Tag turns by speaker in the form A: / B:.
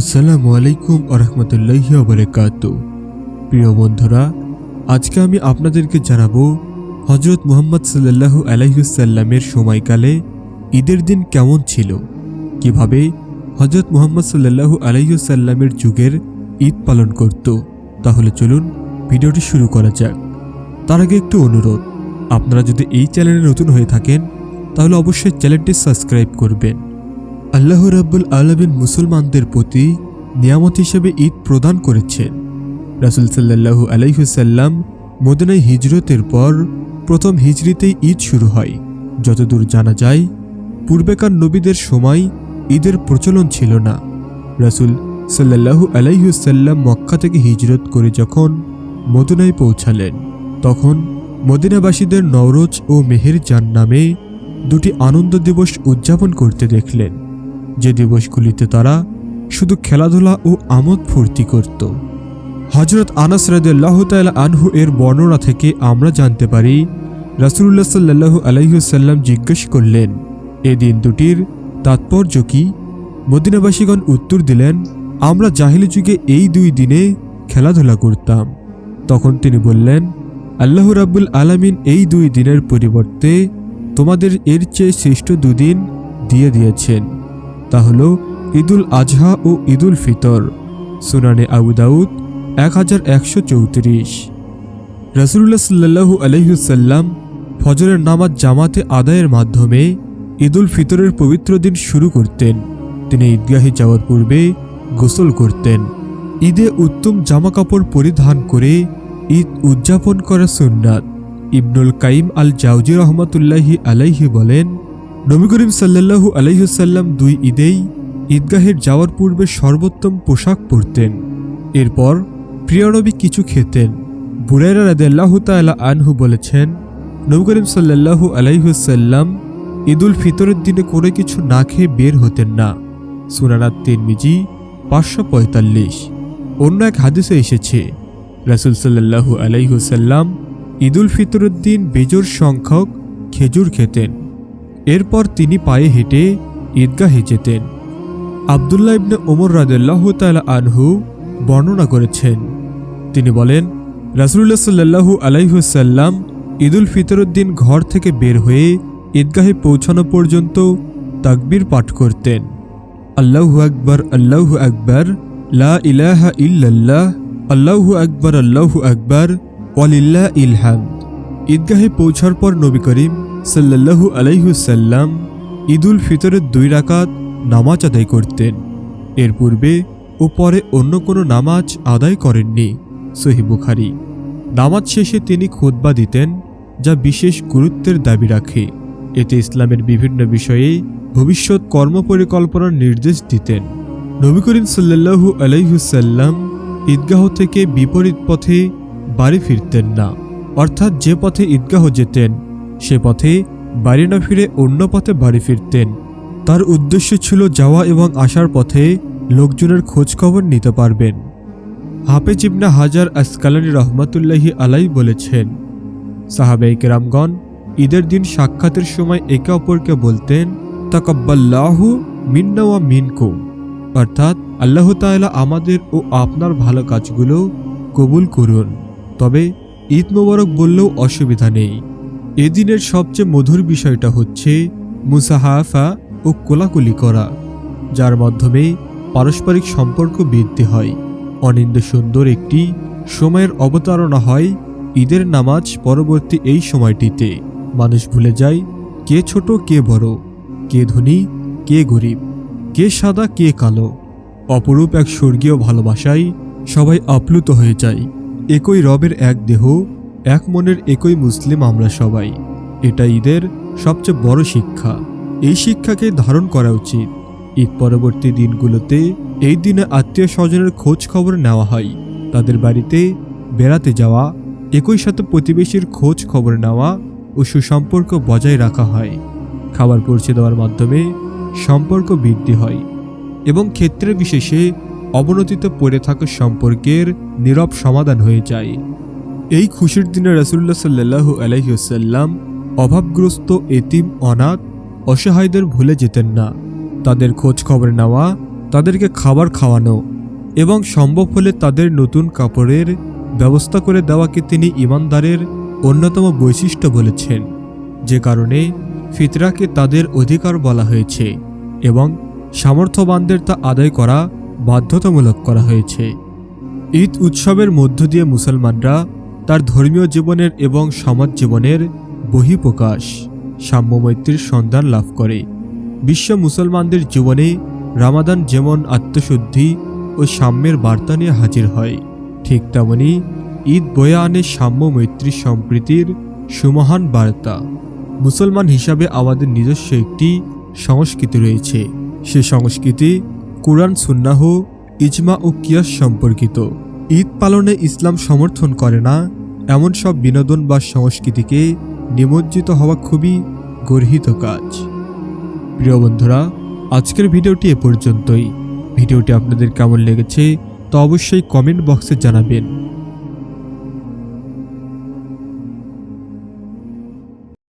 A: আসসালামু আলাইকুম আরহামতুল্লাহি বারাকাত। প্রিয় বন্ধুরা, আজকে আমি আপনাদেরকে জানাব হজরত মুহাম্মদ সাল্লাল্লাহু আলাইহুসাল্লামের সময়কালে ঈদের দিন কেমন ছিল? কীভাবে হজরত মুহাম্মদ সাল্লাল্লাহু আলাইহুসাল্লামের যুগের ঈদ পালন করত? তাহলে চলুন ভিডিওটি শুরু করা যাক। তার আগে একটু অনুরোধ, আপনারা যদি এই চ্যানেলে নতুন হয়ে থাকেন, তাহলে অবশ্যই চ্যানেলটি সাবস্ক্রাইব করবেন। আল্লাহ রাব্বুল আলমিন মুসলমানদের প্রতি নিয়ামত হিসেবে ঈদ প্রদান করেছেন। রাসুল সাল্লাল্লাহু আলাইহুসাল্লাম মদিনায় হিজরতের পর প্রথম হিজরিতেই ঈদ শুরু হয়। যতদূর জানা যায়, পূর্বেকার নবীদের সময় ঈদের প্রচলন ছিল না। রাসুল সাল্লাল্লাহু আলাইহুসাল্লাম মক্কা থেকে হিজরত করে যখন মদিনায় পৌঁছালেন, তখন মদিনাবাসীদের নওরোজ ও মেহের জান নামে দুটি আনন্দ দিবস উদযাপন করতে দেখলেন। যে দিবসগুলিতে তারা শুধু খেলাধুলা ও আমোদ ফুর্তি করত। হজরত আনাস রাদিয়াল্লাহু তাআলা আনহু এর বর্ণনা থেকে আমরা জানতে পারি, রাসূলুল্লাহ সাল্লাল্লাহু আলাইহুসাল্লাম জিজ্ঞেস করলেন, এ দিন দুটির তাৎপর্য কি? মদিনাবাসীগণ উত্তর দিলেন, আমরা জাহিলি যুগে এই দুই দিনে খেলাধুলা করতাম। তখন তিনি বললেন, আল্লাহ রাব্বুল আলামিন এই দুই দিনের পরিবর্তে তোমাদের এর চেয়ে শ্রেষ্ঠ দুদিন দিয়ে দিয়েছেন। তা হল ঈদুল আজহা ও ঈদুল ফিতর, সুনানে আবু দাউদ এক হাজার একশো চৌত্রিশ। রসুল্লাহ সাল্লাহু আলহিউসাল্লাম ফজরের নামাজ জামাতে আদায়ের মাধ্যমে ঈদুল ফিতরের পবিত্র দিন শুরু করতেন। তিনি ঈদগাহে যাওয়ার পূর্বে গোসল করতেন। ঈদে উত্তম জামাকাপড় পরিধান করে ঈদ উদযাপন করা সুন্নাত। ইবনুল কাইম আল জাউজি রহমতুল্লাহি আলাইহি বলেন নবী করিম সাল্লাল্লাহু আলাইহুসাল্লাম দুই ঈদেই ঈদগাহের যাওয়ার পূর্বে সর্বোত্তম পোশাক পরতেন। এরপর প্রিয়নবী কিছু খেতেন। বুরাইরা রাদিয়াল্লাহু তাআলা আনহু বলেছেন, নবী করিম সাল্লাল্লাহু আলাইহুসাল্লাম ঈদুল ফিতরের দিনে কোনো কিছু না খেয়ে বের হতেন না। সুনানাত তিরমিজি পাঁচশো পঁয়তাল্লিশ। অন্য এক হাদিসে এসেছে, রাসুল সাল্লাল্লাহু আলাইহুসাল্লাম ঈদুল ফিতরের দিন বেজোর সংখ্যক খেজুর খেতেন। এরপর তিনি পায়ে হেঁটে ঈদগাহে যেতেন। আবদুল্লাহ ইবনে ওমর রাদেল্লাহ তালা আনহু বর্ণনা করেছেন। তিনি বলেন রাসুল্লাহ সাল্লাহু আলাইহুসাল্লাম ঈদুল ফিতরের দিন ঘর থেকে বের হয়ে ঈদগাহে পৌঁছানো পর্যন্ত তাকবির পাঠ করতেন। আল্লাহু আকবর আল্লাহু আকবর, লা ইলাহা ইল্লাল্লাহ, আল্লাহু আকবর আল্লাহু আকবর, ওয়ালিল্লাহ ইলহামদ ঈদগাহে পৌঁছার পর নবী করিম সাল্লাল্লাহু আলাইহুসাল্লাম ঈদুল ফিতরের দুই রাকাত নামাজ আদায় করতেন। এর পূর্বে ও পরে অন্য কোনো নামাজ আদায় করেননি, সহি বুখারি। নামাজ শেষে তিনি খোদবা দিতেন, যা বিশেষ গুরুত্বের দাবি রাখে। এতে ইসলামের বিভিন্ন বিষয়ে ভবিষ্যৎ কর্মপরিকল্পনার নির্দেশ দিতেন। নবী করিম সাল্লাল্লাহু আলাইহুসাল্লাম ঈদগাহ থেকে বিপরীত পথে বাড়ি ফিরতেন না, অর্থাৎ যে পথে ঈদগাহ যেতেন সে পথে বাড়ি না ফিরে অন্য পথে বাড়ি ফিরতেন। তার উদ্দেশ্য ছিল যাওয়া এবং আসার পথে লোকজনের খোঁজখবর নিতে পারবেন। হাফেজ ইবনা হাজার আসকালানি রহমতুল্লাহি আলাই বলেছেন সাহাবে কেরামগণ, ঈদের দিন সাক্ষাতের সময় একে অপরকে বলতেন, তাকাব্বাল্লাহু মিন্না ওয়া মিনকুম। অর্থাৎ আল্লাহ তাআলা আমাদের ও আপনার ভালো কাজগুলো কবুল করুন। তবে ঈদ মোবারক বললেও অসুবিধা নেই। এদিনের সবচেয়ে মধুর বিষয়টা হচ্ছে মুসাহাফা ও কোলাকুলি করা, যার মাধ্যমে পারস্পরিক সম্পর্ক বৃদ্ধি হয়। অনিন্দ সুন্দর একটি সময়ের অবতারণা হয় ঈদের নামাজ পরবর্তী এই সময়টিতে। মানুষ ভুলে যায়, কে ছোট, কে বড়, কে ধনী, কে গরিব, কে সাদা, কে কালো। অপরূপ এক স্বর্গীয় ভালোবাসায় সবাই আপ্লুত হয়ে যায়। একই রবের এক দেহ এক মনের একই মুসলিম আমরা সবাই। এটা ঈদের সবচেয়ে বড় শিক্ষা। এই শিক্ষাকে ধারণ করা উচিত। ঈদ পরবর্তী দিনগুলোতে এই দিনে আত্মীয় স্বজনের খোঁজ খবর নেওয়া হয়। তাদের বাড়িতে বেড়াতে যাওয়া, একই সাথে প্রতিবেশীর খোঁজ খবর নেওয়া ও সুসম্পর্ক বজায় রাখা হয়। খাবার পৌঁছে দেওয়ার মাধ্যমে সম্পর্ক বৃদ্ধি হয় এবং ক্ষেত্রে বিশেষে অবনতিতে পড়ে থাকা সম্পর্কের নীরব সমাধান হয়ে যায়। এই খুশির দিনে রাসুল্লাহ সাল্লাহু আলহিউসাল্লাম অভাবগ্রস্ত এতিম, অনাথ, অসহায়দের ভুলে যেতেন না। তাদের খোঁজ খবর নেওয়া, তাদেরকে খাবার খাওয়ানো এবং সম্ভব হলে তাদের নতুন কাপড়ের ব্যবস্থা করে দেওয়াকে তিনি ইমানদারের অন্যতম বৈশিষ্ট্য বলেছেন। যে কারণে ফিতরাকে তাদের অধিকার বলা হয়েছে এবং সামর্থ্যবানদের তা আদায় করা বাধ্যতামূলক করা হয়েছে। ঈদ উৎসবের মধ্য দিয়ে মুসলমানরা তার ধর্মীয় জীবনের এবং সমাজ জীবনের বহিঃপ্রকাশ সাম্যমৈত্রীর সন্ধান লাভ করে। বিশ্ব মুসলমানদের জীবনে রামাদান যেমন আত্মশুদ্ধি ও সাম্যের বার্তা নিয়ে হাজির হয়, ঠিক তেমনি ঈদ বয়ে আনে সাম্য মৈত্রী সম্প্রীতির সুমহান বার্তা। মুসলমান হিসাবে আমাদের নিজস্ব একটি সংস্কৃতি রয়েছে। সে সংস্কৃতি কোরআন, সুন্নাহ, ইজমা ও কিয়াস সম্পর্কিত। ঈদ পালনে ইসলাম সমর্থন করে না, এমন সব বিনোদন বা সংস্কৃতিকে নিমজ্জিত হওয়া খুবই গর্হিত কাজ। প্রিয় বন্ধুরা, আজকের ভিডিওটি এ পর্যন্তই। ভিডিওটি আপনাদের কেমন লেগেছে তা অবশ্যই কমেন্ট বক্সে জানাবেন।